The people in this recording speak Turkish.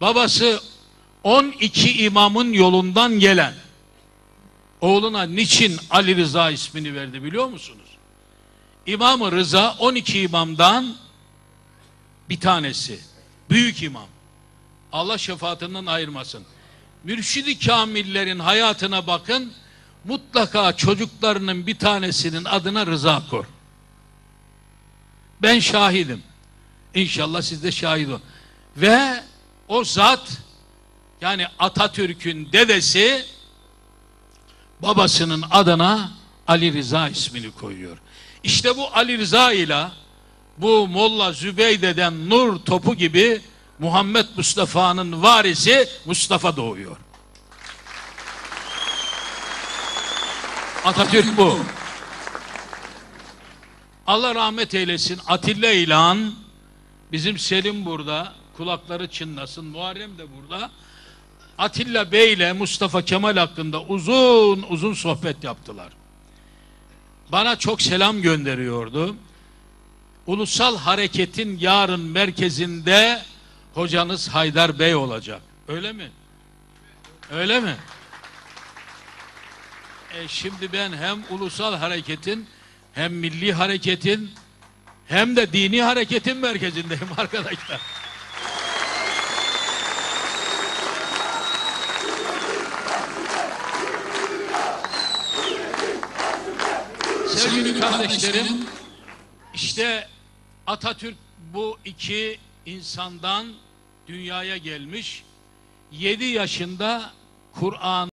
babası 12 imamın yolundan gelen oğluna niçin Ali Rıza ismini verdi biliyor musunuz? İmam-ı Rıza 12 imamdan bir tanesi. Büyük imam. Allah şefaatinden ayırmasın. Mürşidi kamillerin hayatına bakın. Mutlaka çocuklarının bir tanesinin adına Rıza kor. Ben şahidim. İnşallah siz de şahit olun. Ve o zat yani Atatürk'ün dedesi babasının adına Ali Rıza ismini koyuyor. İşte bu Ali Rıza ile bu Molla Zübeyde'den nur topu gibi Muhammed Mustafa'nın varisi Mustafa doğuyor. Atatürk bu. Allah rahmet eylesin. Atilla İlhan bizim Selim burada kulakları çınlasın. Muharrem de burada. Atilla Bey ile Mustafa Kemal hakkında uzun uzun sohbet yaptılar. Bana çok selam gönderiyordu. Ulusal Hareket'in yarın merkezinde hocanız Haydar Bey olacak. Öyle mi? Öyle mi? E şimdi ben hem ulusal hareketin hem milli hareketin hem de dini hareketin merkezindeyim arkadaşlar. Sevgili kardeşlerim, işte Atatürk bu iki insandan dünyaya gelmiş. 7 yaşında Kur'an